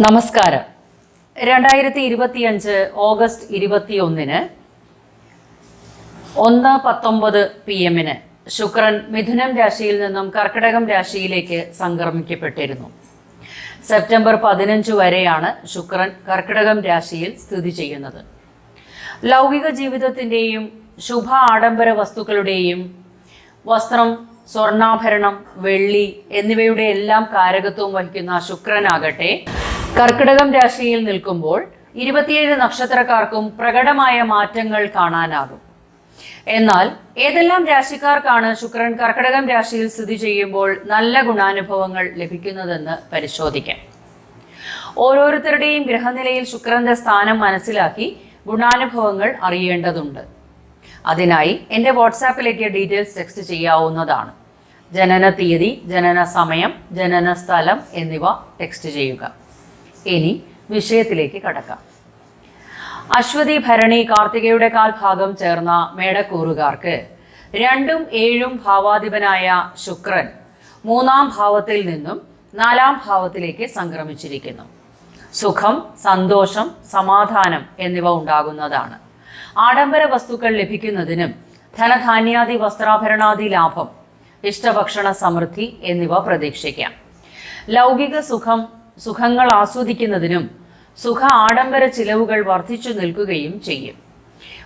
നമസ്കാരം. രണ്ടായിരത്തി ഇരുപത്തിയഞ്ച് ഓഗസ്റ്റ് ഇരുപത്തിയൊന്നിന് ഒന്ന് പത്തൊമ്പത് പി എമ്മിന് ശുക്രൻ മിഥുനം രാശിയിൽ നിന്നും കർക്കിടകം രാശിയിലേക്ക് സംക്രമിക്കപ്പെട്ടിരുന്നു. സെപ്റ്റംബർ പതിനഞ്ച് വരെയാണ് ശുക്രൻ കർക്കിടകം രാശിയിൽ സ്ഥിതി ചെയ്യുന്നത്. ലൗകിക ജീവിതത്തിന്റെയും ശുഭ ആഡംബര വസ്തുക്കളുടെയും വസ്ത്രം സ്വർണാഭരണം വെള്ളി എന്നിവയുടെ എല്ലാം കാരകത്വം വഹിക്കുന്ന ശുക്രനാകട്ടെ കർക്കിടകം രാശിയിൽ നിൽക്കുമ്പോൾ ഇരുപത്തിയേഴ് നക്ഷത്രക്കാർക്കും പ്രകടമായ മാറ്റങ്ങൾ കാണാനാകും. എന്നാൽ ഏതെല്ലാം രാശിക്കാർക്കാണ് ശുക്രൻ കർക്കിടകം രാശിയിൽ സ്ഥിതി ചെയ്യുമ്പോൾ നല്ല ഗുണാനുഭവങ്ങൾ ലഭിക്കുന്നതെന്ന് പരിശോധിക്കാം. ഓരോരുത്തരുടെയും ഗ്രഹനിലയിൽ ശുക്രന്റെ സ്ഥാനം മനസ്സിലാക്കി ഗുണാനുഭവങ്ങൾ അറിയേണ്ടതുണ്ട്. അതിനായി എന്റെ വാട്സാപ്പിലേക്ക് ഡീറ്റെയിൽസ് ടെക്സ്റ്റ് ചെയ്യാവുന്നതാണ്. ജനന തീയതി ജനന സമയം ജനന സ്ഥലം എന്നിവ ടെക്സ്റ്റ് ചെയ്യുക. ഇനി വിഷയത്തിലേക്ക് കടക്കാം. അശ്വതി ഭരണി കാർത്തികയുടെ കാൽഭാഗം ചേർന്ന മേടക്കൂറുകാർക്ക് രണ്ടും ഏഴും ഭാവാധിപനായ ശുക്രൻ മൂന്നാം ഭാവത്തിൽ നിന്നും നാലാം ഭാവത്തിലേക്ക് സംക്രമിച്ചിരിക്കുന്നു. സുഖം സന്തോഷം സമാധാനം എന്നിവ ഉണ്ടാകുന്നതാണ്. ആഡംബര വസ്തുക്കൾ ലഭിക്കുന്നതിനും ധനധാന്യാദി വസ്ത്രാഭരണാദി ലാഭം ഇഷ്ടഭക്ഷണ സമൃദ്ധി എന്നിവ പ്രതീക്ഷിക്കാം. ലൗകിക സുഖം സുഖങ്ങൾ ആസ്വദിക്കുന്നതിനും സുഖ ആഡംബര ചിലവുകൾ വർദ്ധിച്ചു നിൽക്കുകയും ചെയ്യും.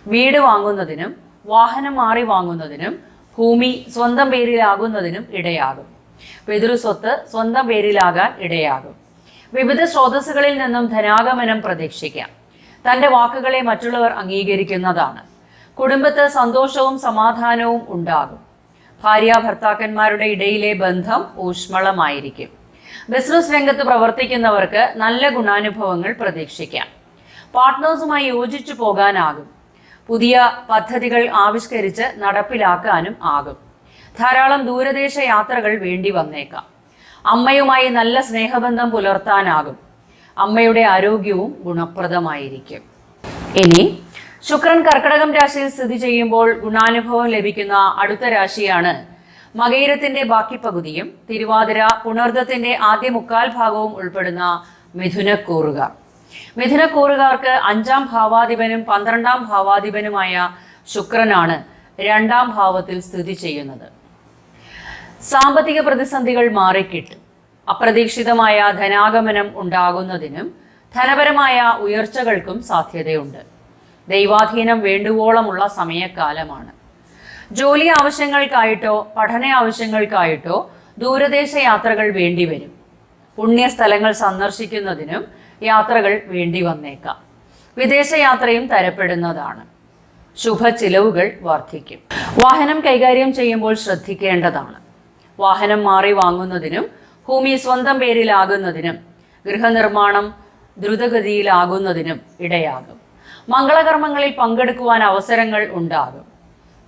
വീട് വാങ്ങുന്നതിനും വാഹനം മാറി വാങ്ങുന്നതിനും ഭൂമി സ്വന്തം പേരിലാകുന്നതിനും ഇടയാകും. പിതൃസ്വത്ത് സ്വന്തം പേരിലാകാൻ ഇടയാകും. വിവിധ സ്രോതസ്സുകളിൽ നിന്നും ധനാഗമനം പ്രതീക്ഷിക്കാം. തന്റെ വാക്കുകളെ മറ്റുള്ളവർ അംഗീകരിക്കുന്നതാണ്. കുടുംബത്ത് സന്തോഷവും സമാധാനവും ഉണ്ടാകും. ഭാര്യ ഭർത്താക്കന്മാരുടെ ഇടയിലെ ബന്ധം ഊഷ്മളമായിരിക്കും. ബിസിനസ് രംഗത്ത് പ്രവർത്തിക്കുന്നവർക്ക് നല്ല ഗുണാനുഭവങ്ങൾ പ്രതീക്ഷിക്കാം. പാർട്ട്നേഴ്സുമായി യോജിച്ചു പോകാനാകും. പുതിയ പദ്ധതികൾ ആവിഷ്കരിച്ച് നടപ്പിലാക്കാനും ആകും. ധാരാളം ദൂരദേശ യാത്രകൾ വേണ്ടി വന്നേക്കാം. അമ്മയുമായി നല്ല സ്നേഹബന്ധം പുലർത്താനാകും. അമ്മയുടെ ആരോഗ്യവും ഗുണപ്രദമായിരിക്കും. ഇനി ശുക്രൻ കർക്കടകം രാശിയിൽ സ്ഥിതി ചെയ്യുമ്പോൾ ഗുണാനുഭവം ലഭിക്കുന്ന അടുത്ത രാശിയാണ് മകയിരത്തിന്റെ ബാക്കി പകുതിയും തിരുവാതിര പുണർദത്തിന്റെ ആദ്യ മുക്കാൽ ഭാഗവും ഉൾപ്പെടുന്ന മിഥുനക്കൂറുക. മിഥുനക്കൂറുകാർക്ക് അഞ്ചാം ഭാവാധിപനും പന്ത്രണ്ടാം ഭാവാധിപനുമായ ശുക്രനാണ് രണ്ടാം ഭാവത്തിൽ സ്ഥിതി ചെയ്യുന്നത്. സാമ്പത്തിക പ്രതിസന്ധികൾ മാറിക്കിട്ടും. അപ്രതീക്ഷിതമായ ധനാഗമനം ഉണ്ടാകുന്നതിനും ധനപരമായ ഉയർച്ചകൾക്കും സാധ്യതയുണ്ട്. ദൈവാധീനം വേണ്ടുവോളമുള്ള സമയക്കാലമാണ്. ജോലി ആവശ്യങ്ങൾക്കായിട്ടോ പഠന ആവശ്യങ്ങൾക്കായിട്ടോ ദൂരദേശ യാത്രകൾ വേണ്ടി വരും. പുണ്യസ്ഥലങ്ങൾ സന്ദർശിക്കുന്നതിനും യാത്രകൾ വേണ്ടി വന്നേക്കാം. വിദേശയാത്രയും തരപ്പെടുന്നതാണ്. ശുഭ ചിലവുകൾ വർദ്ധിക്കും. വാഹനം കൈകാര്യം ചെയ്യുമ്പോൾ ശ്രദ്ധിക്കേണ്ടതാണ്. വാഹനം മാറി വാങ്ങുന്നതിനും ഭൂമി സ്വന്തം പേരിലാകുന്നതിനും ഗൃഹനിർമ്മാണം ദ്രുതഗതിയിലാകുന്നതിനും ഇടയാകും. മംഗളകർമ്മങ്ങളിൽ പങ്കെടുക്കുവാൻ അവസരങ്ങൾ ഉണ്ടാകും.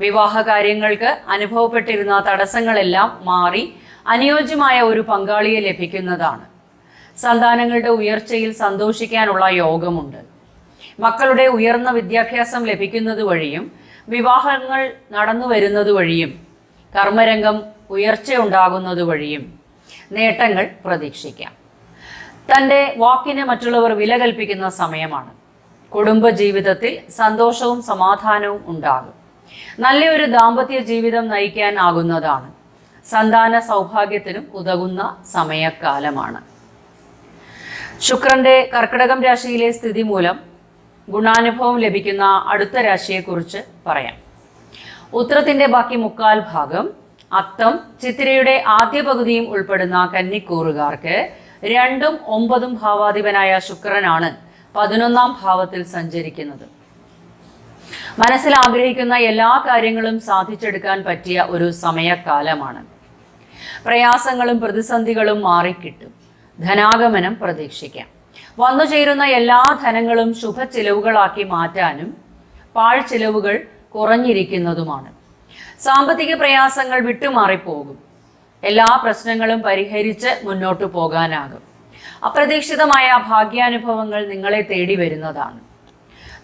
വിവാഹ കാര്യങ്ങൾക്ക് അനുഭവപ്പെട്ടിരുന്ന തടസ്സങ്ങളെല്ലാം മാറി അനുയോജ്യമായ ഒരു പങ്കാളിയെ ലഭിക്കുന്നതാണ്. സന്താനങ്ങളുടെ ഉയർച്ചയിൽ സന്തോഷിക്കാനുള്ള യോഗമുണ്ട്. മക്കളുടെ ഉയർന്ന വിദ്യാഭ്യാസം ലഭിക്കുന്നത് വഴിയും വിവാഹങ്ങൾ നടന്നു വരുന്നത് വഴിയും കർമ്മരംഗം ഉയർച്ചയുണ്ടാകുന്നത് വഴിയും നേട്ടങ്ങൾ പ്രതീക്ഷിക്കാം. തന്റെ വാക്കിനെ മറ്റുള്ളവർ വില കൽപ്പിക്കുന്ന സമയമാണ്. കുടുംബജീവിതത്തിൽ സന്തോഷവും സമാധാനവും ഉണ്ടാകും. നല്ലൊരു ദാമ്പത്യ ജീവിതം നയിക്കാൻ ആകുന്നതാണ് സന്താന സൗഭാഗ്യത്തിനും ഉതകുന്ന സമയക്കാലമാണ് ശുക്രന്റെ കർക്കിടകം രാശിയിലെ സ്ഥിതി മൂലം ഗുണാനുഭവം ലഭിക്കുന്ന അടുത്ത രാശിയെക്കുറിച്ച് പറയാം. ഉത്രത്തിന്റെ ബാക്കി മുക്കാൽ ഭാഗം അത്തം ചിത്തിരയുടെ ആദ്യ പകുതിയും ഉൾപ്പെടുന്ന കന്നിക്കൂറുകാർക്ക് രണ്ടും ഒമ്പതും ഭാവാധിപനായ ശുക്രനാണ് പതിനൊന്നാം ഭാവത്തിൽ സഞ്ചരിക്കുന്നത്. മനസ്സിൽ ആഗ്രഹിക്കുന്ന എല്ലാ കാര്യങ്ങളും സാധിച്ചെടുക്കാൻ പറ്റിയ ഒരു സമയക്കാലമാണ് പ്രയാസങ്ങളും പ്രതിസന്ധികളും മാറിക്കിട്ടും. ധനാഗമനം പ്രതീക്ഷിക്കാം. വന്നു ചേരുന്ന എല്ലാ ധനങ്ങളും ശുഭ ചിലവുകളാക്കി മാറ്റാനും പാഴ് ചിലവുകൾ കുറഞ്ഞിരിക്കുന്നതുമാണ്. സാമ്പത്തിക പ്രയാസങ്ങൾ വിട്ടുമാറിപ്പോകും. എല്ലാ പ്രശ്നങ്ങളും പരിഹരിച്ച് മുന്നോട്ടു പോകാനാകും. അപ്രതീക്ഷിതമായ ഭാഗ്യാനുഭവങ്ങൾ നിങ്ങളെ തേടി വരുന്നതാണ്.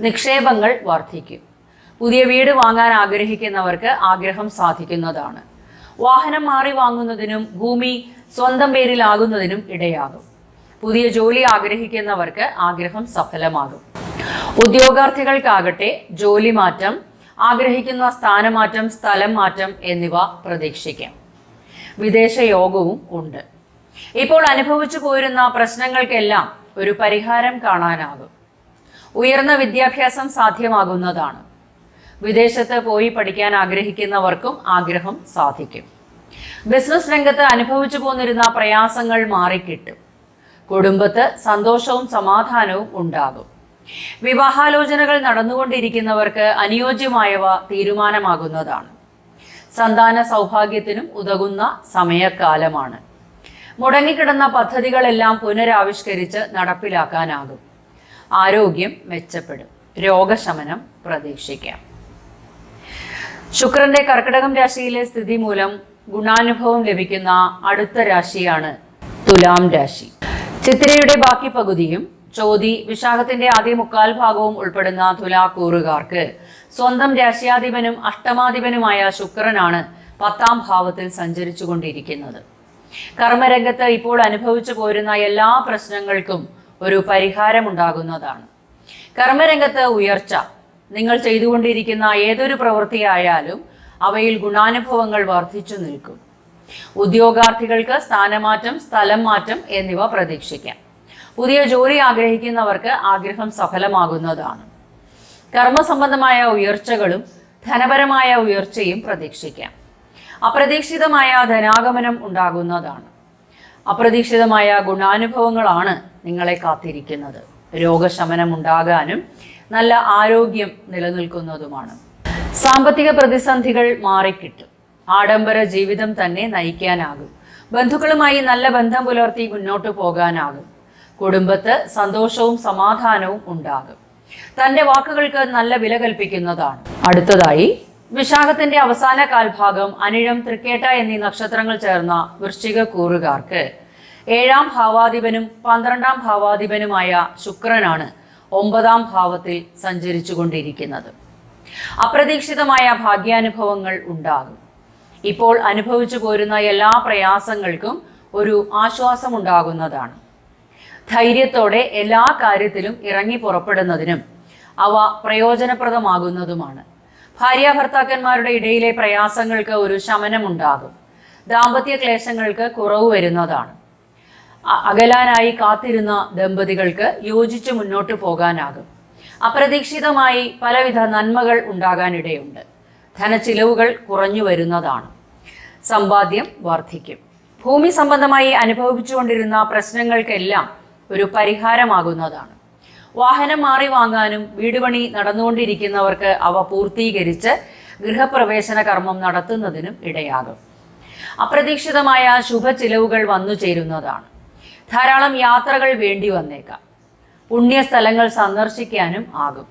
നിക്ഷേപങ്ങൾ വർദ്ധിക്കും. പുതിയ വീട് വാങ്ങാൻ ആഗ്രഹിക്കുന്നവർക്ക് ആഗ്രഹം സാധിക്കുന്നതാണ്. വാഹനം മാറി വാങ്ങുന്നതിനും ഭൂമി സ്വന്തം പേരിലാകുന്നതിനും ഇടയാകും. പുതിയ ജോലി ആഗ്രഹിക്കുന്നവർക്ക് ആഗ്രഹം സഫലമാകും. ഉദ്യോഗാർത്ഥികൾക്കാകട്ടെ ജോലി മാറ്റം ആഗ്രഹിക്കുന്ന സ്ഥാനമാറ്റം സ്ഥലം മാറ്റം എന്നിവ പ്രതീക്ഷിക്കാം. വിദേശ യോഗവും ഉണ്ട്. ഇപ്പോൾ അനുഭവിച്ചു പോരുന്ന പ്രശ്നങ്ങൾക്കെല്ലാം ഒരു പരിഹാരം കാണാനാകും. ഉയർന്ന വിദ്യാഭ്യാസം സാധ്യമാകുന്നതാണ്. വിദേശത്ത് പോയി പഠിക്കാൻ ആഗ്രഹിക്കുന്നവർക്കും ആഗ്രഹം സാധിക്കും. ബിസിനസ് രംഗത്ത് അനുഭവിച്ചു പോന്നിരുന്ന പ്രയാസങ്ങൾ മാറിക്കിട്ടും. കുടുംബത്ത് സന്തോഷവും സമാധാനവും ഉണ്ടാകും. വിവാഹാലോചനകൾ നടന്നുകൊണ്ടിരിക്കുന്നവർക്ക് അനുയോജ്യമായവ തീരുമാനമാകുന്നതാണ്. സന്താന സൗഭാഗ്യത്തിനും ഉതകുന്ന സമയക്കാലമാണ് മുടങ്ങിക്കിടന്ന പദ്ധതികളെല്ലാം പുനരാവിഷ്കരിച്ച് നടപ്പിലാക്കാനാകും. ആരോഗ്യം മെച്ചപ്പെടും. രോഗശമനം പ്രതീക്ഷിക്കാം. ശുക്രന്റെ കർക്കിടകം രാശിയിലെ സ്ഥിതി മൂലം ഗുണാനുഭവം ലഭിക്കുന്ന അടുത്ത രാശിയാണ് തുലാം രാശി. ചിത്തിരയുടെ ബാക്കി പകുതിയും ചോതി വിശാഖത്തിന്റെ ആദ്യ മുക്കാൽ ഭാഗവും ഉൾപ്പെടുന്ന തുലാക്കൂറുകാർക്ക് സ്വന്തം രാശ്യാധിപനും അഷ്ടമാധിപനുമായ ശുക്രനാണ് പത്താം ഭാവത്തിൽ സഞ്ചരിച്ചു കൊണ്ടിരിക്കുന്നത് കർമ്മരംഗത്ത് ഇപ്പോൾ അനുഭവിച്ചു പോരുന്ന എല്ലാ പ്രശ്നങ്ങൾക്കും ഒരു പരിഹാരമുണ്ടാകുന്നതാണ്. കർമ്മരംഗത്ത് ഉയർച്ച നിങ്ങൾ ചെയ്തുകൊണ്ടിരിക്കുന്ന ഏതൊരു പ്രവൃത്തിയായാലും അവയിൽ ഗുണാനുഭവങ്ങൾ വർദ്ധിച്ചു നിൽക്കും. ഉദ്യോഗാർത്ഥികൾക്ക് സ്ഥാനമാറ്റം സ്ഥലം മാറ്റം എന്നിവ പ്രതീക്ഷിക്കാം. പുതിയ ജോലി ആഗ്രഹിക്കുന്നവർക്ക് ആഗ്രഹം സഫലമാകുന്നതാണ്. കർമ്മസംബന്ധമായ ഉയർച്ചകളും ധനപരമായ ഉയർച്ചയും പ്രതീക്ഷിക്കാം. അപ്രതീക്ഷിതമായ ധനാഗമനം ഉണ്ടാകുന്നതാണ്. അപ്രതീക്ഷിതമായ ഗുണാനുഭവങ്ങളാണ് നിങ്ങളെ കാത്തിരിക്കുന്നത്. രോഗശമനം ഉണ്ടാകാനും നല്ല ആരോഗ്യം നിലനിൽക്കുന്നതുമാണ്. സാമ്പത്തിക പ്രതിസന്ധികൾ മാറിക്കിട്ടും. ആഡംബര ജീവിതം തന്നെ നയിക്കാനാകും. ബന്ധുക്കളുമായി നല്ല ബന്ധം പുലർത്തി മുന്നോട്ട് പോകാനാകും. കുടുംബത്ത് സന്തോഷവും സമാധാനവും ഉണ്ടാകും. തന്റെ വാക്കുകൾക്ക് നല്ല വില കൽപ്പിക്കുന്നതാണ്. അടുത്തതായി വിശാഖത്തിന്റെ അവസാന കാൽഭാഗം അനിഴം തൃക്കേട്ട എന്നീ നക്ഷത്രങ്ങൾ ചേർന്ന വൃശ്ചിക കൂറുകാർക്ക് ഏഴാം ഭാവാധിപനും പന്ത്രണ്ടാം ഭാവാധിപനുമായ ശുക്രനാണ് ഒമ്പതാം ഭാവത്തിൽ സഞ്ചരിച്ചു കൊണ്ടിരിക്കുന്നത് അപ്രതീക്ഷിതമായ ഭാഗ്യാനുഭവങ്ങൾ ഉണ്ടാകും. ഇപ്പോൾ അനുഭവിച്ചു പോരുന്ന എല്ലാ പ്രയാസങ്ങൾക്കും ഒരു ആശ്വാസമുണ്ടാകുന്നതാണ്. ധൈര്യത്തോടെ എല്ലാ കാര്യത്തിലും ഇറങ്ങി പുറപ്പെടുന്നതിനും അവ പ്രയോജനപ്രദമാകുന്നതുമാണ്. ഭാര്യ ഭർത്താക്കന്മാരുടെ ഇടയിലെ പ്രയാസങ്ങൾക്ക് ഒരു ശമനമുണ്ടാകും. ദാമ്പത്യ ക്ലേശങ്ങൾക്ക് കുറവ് വരുന്നതാണ്. അകലാനായി കാത്തിരുന്ന ദമ്പതികൾക്ക് യോജിച്ച് മുന്നോട്ട് പോകാനാകും. അപ്രതീക്ഷിതമായി പലവിധ നന്മകൾ ഉണ്ടാകാനിടയുണ്ട്. ധനച്ചിലവുകൾ കുറഞ്ഞു വരുന്നതാണ്. സമ്പാദ്യം വർദ്ധിക്കും. ഭൂമി സംബന്ധമായി അനുഭവിച്ചുകൊണ്ടിരുന്ന പ്രശ്നങ്ങൾക്കെല്ലാം ഒരു പരിഹാരമാകുന്നതാണ്. വാഹനം മാറി വാങ്ങാനും വീട് പണി നടന്നുകൊണ്ടിരിക്കുന്നവർക്ക് അവ പൂർത്തീകരിച്ച് ഗൃഹപ്രവേശന കർമ്മം നടത്തുന്നതിനും ഇടയാകും. അപ്രതീക്ഷിതമായ ശുഭ ചിലവുകൾ വന്നു ചേരുന്നതാണ് ധാരാളം യാത്രകൾ വേണ്ടി വന്നേക്കാം. പുണ്യ സ്ഥലങ്ങൾ സന്ദർശിക്കാനും ആകും.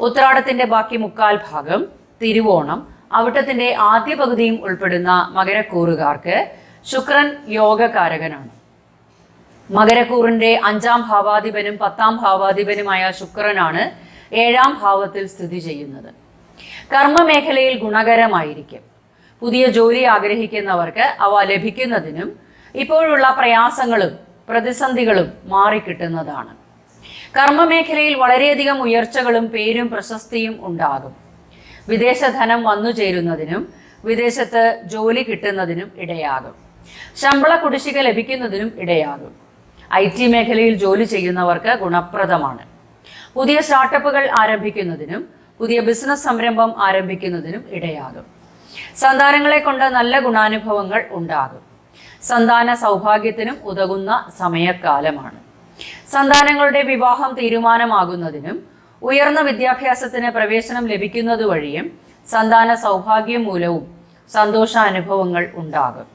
ഉത്രാടത്തിന്റെ ബാക്കി മുക്കാൽ ഭാഗം തിരുവോണം അവിട്ടത്തിന്റെ ആദ്യ പകുതിയും ഉൾപ്പെടുന്ന മകരക്കൂറുകാർക്ക് ശുക്രൻ യോഗകാരകനാണ്. മകരക്കൂറിന്റെ അഞ്ചാം ഭാവാധിപനും പത്താം ഭാവാധിപനുമായ ശുക്രനാണ് ഏഴാം ഭാവത്തിൽ സ്ഥിതി ചെയ്യുന്നത്. കർമ്മ മേഖലയിൽ ഗുണകരമായിരിക്കും. പുതിയ ജോലി ആഗ്രഹിക്കുന്നവർക്ക് അവ ലഭിക്കുന്നതിനും ഇപ്പോഴുള്ള പ്രയാസങ്ങളും പ്രതിസന്ധികളും മാറിക്കിട്ടുന്നതാണ്. കർമ്മമേഖലയിൽ വളരെയധികം ഉയർച്ചകളും പേരും പ്രശസ്തിയും ഉണ്ടാകും. വിദേശ ധനം വന്നു ചേരുന്നതിനും വിദേശത്ത് ജോലി കിട്ടുന്നതിനും ഇടയാകും. ശമ്പള കുടിശ്ശിക ലഭിക്കുന്നതിനും ഇടയാകും. ഐ ടി മേഖലയിൽ ജോലി ചെയ്യുന്നവർക്ക് ഗുണപ്രദമാണ്. പുതിയ സ്റ്റാർട്ടപ്പുകൾ ആരംഭിക്കുന്നതിനും പുതിയ ബിസിനസ് സംരംഭം ആരംഭിക്കുന്നതിനും ഇടയാകും. സന്താനങ്ങളെ കൊണ്ട് നല്ല ഗുണാനുഭവങ്ങൾ ഉണ്ടാകും. സന്താന സൗഭാഗ്യത്തിനും ഉതകുന്ന സമയക്കാലമാണ് സന്താനങ്ങളുടെ വിവാഹം തീരുമാനമാകുന്നതിനും ഉയർന്ന വിദ്യാഭ്യാസത്തിന് പ്രവേശനം ലഭിക്കുന്നത് വഴിയും സന്താന സൗഭാഗ്യം മൂലവും സന്തോഷാനുഭവങ്ങൾ ഉണ്ടാകും.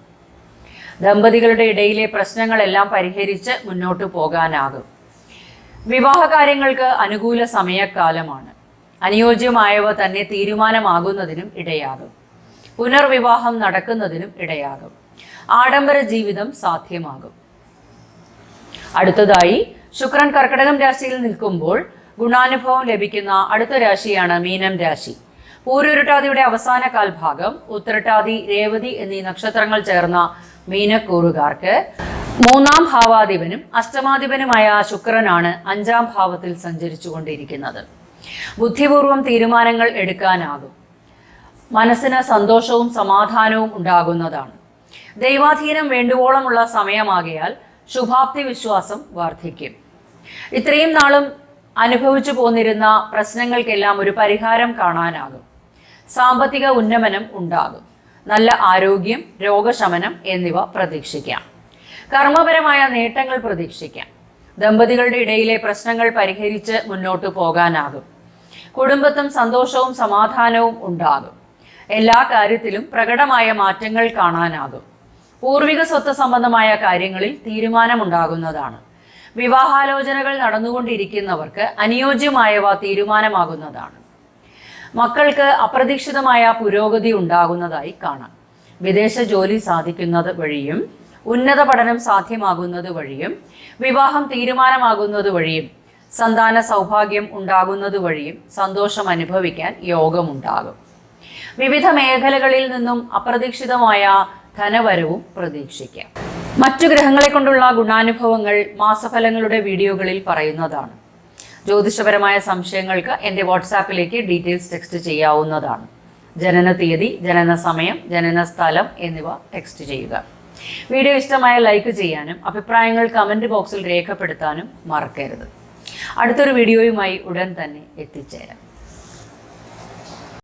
ദമ്പതികളുടെ ഇടയിലെ പ്രശ്നങ്ങളെല്ലാം പരിഹരിച്ച് മുന്നോട്ട് പോകാനാകും. വിവാഹ കാര്യങ്ങൾക്ക് അനുകൂല സമയക്കാലമാണ് അനുയോജ്യമായവ തന്നെ തീരുമാനമാകുന്നതിനും ഇടയാകും. പുനർവിവാഹം നടക്കുന്നതിനും ഇടയാകും. ആഡംബര ജീവിതം സാധ്യമാകും. അടുത്തതായി ശുക്രൻ കർക്കടകം രാശിയിൽ നിൽക്കുമ്പോൾ ഗുണാനുഭവം ലഭിക്കുന്ന അടുത്ത രാശിയാണ് മീനം രാശി. പൂരുരുട്ടാതിയുടെ അവസാന കാൽഭാഗം ഉത്തരട്ടാതി രേവതി എന്നീ നക്ഷത്രങ്ങൾ ചേർന്ന മീനക്കൂറുകാർക്ക് മൂന്നാം ഭാവാധിപനും അഷ്ടമാധിപനുമായ ശുക്രനാണ് അഞ്ചാം ഭാവത്തിൽ സഞ്ചരിച്ചു കൊണ്ടിരിക്കുന്നത് ബുദ്ധിപൂർവം തീരുമാനങ്ങൾ എടുക്കാനാകും. മനസ്സിന് സന്തോഷവും സമാധാനവും ഉണ്ടാകുന്നതാണ്. ദൈവാധീനം വേണ്ടുവോളമുള്ള സമയമാകിയാൽ ശുഭാപ്തി വിശ്വാസം വർദ്ധിക്കും. ഇത്രയും നാളും അനുഭവിച്ചു പോന്നിരുന്ന പ്രശ്നങ്ങൾക്കെല്ലാം ഒരു പരിഹാരം കാണാനാകും. സാമ്പത്തിക ഉന്നമനം ഉണ്ടാകും. നല്ല ആരോഗ്യം രോഗശമനം എന്നിവ പ്രതീക്ഷിക്കാം. കർമ്മപരമായ നേട്ടങ്ങൾ പ്രതീക്ഷിക്കാം. ദമ്പതികളുടെ ഇടയിലെ പ്രശ്നങ്ങൾ പരിഹരിച്ച് മുന്നോട്ട് പോകാനാകും. കുടുംബത്തും സന്തോഷവും സമാധാനവും ഉണ്ടാകും. എല്ലാ കാര്യത്തിലും പ്രകടമായ മാറ്റങ്ങൾ കാണാനാകും. പൂർവിക സ്വത്ത് സംബന്ധമായ കാര്യങ്ങളിൽ തീരുമാനമുണ്ടാകുന്നതാണ്. വിവാഹാലോചനകൾ നടന്നുകൊണ്ടിരിക്കുന്നവർക്ക് അനുയോജ്യമായവ തീരുമാനമാകുന്നതാണ്. മക്കൾക്ക് അപ്രതീക്ഷിതമായ പുരോഗതി ഉണ്ടാകുന്നതായി കാണാം. വിദേശ ജോലി സാധിക്കുന്നത് വഴിയും ഉന്നത പഠനം സാധ്യമാകുന്നത് വഴിയും വിവാഹം തീരുമാനമാകുന്നത് വഴിയും സന്താന സൗഭാഗ്യം ഉണ്ടാകുന്നത് വഴിയും സന്തോഷം അനുഭവിക്കാൻ യോഗമുണ്ടാകും. വിവിധ മേഖലകളിൽ നിന്നും അപ്രതീക്ഷിതമായ ധനവരവും പ്രതീക്ഷിക്കാം. മറ്റു ഗ്രഹങ്ങളെ കൊണ്ടുള്ള ഗുണാനുഭവങ്ങൾ മാസഫലങ്ങളുടെ വീഡിയോകളിൽ പറയുന്നതാണ്. ജ്യോതിഷപരമായ സംശയങ്ങൾക്ക് എന്റെ വാട്സാപ്പിലേക്ക് ഡീറ്റെയിൽസ് ടെക്സ്റ്റ് ചെയ്യാവുന്നതാണ്. ജനന തീയതി ജനന സമയം ജനന സ്ഥലം എന്നിവ ടെക്സ്റ്റ് ചെയ്യുക. വീഡിയോ ഇഷ്ടമായ ലൈക്ക് ചെയ്യാനും അഭിപ്രായങ്ങൾ കമന്റ് ബോക്സിൽ രേഖപ്പെടുത്താനും മറക്കരുത്. അടുത്തൊരു വീഡിയോയുമായി ഉടൻ തന്നെ എത്തിച്ചേരാം.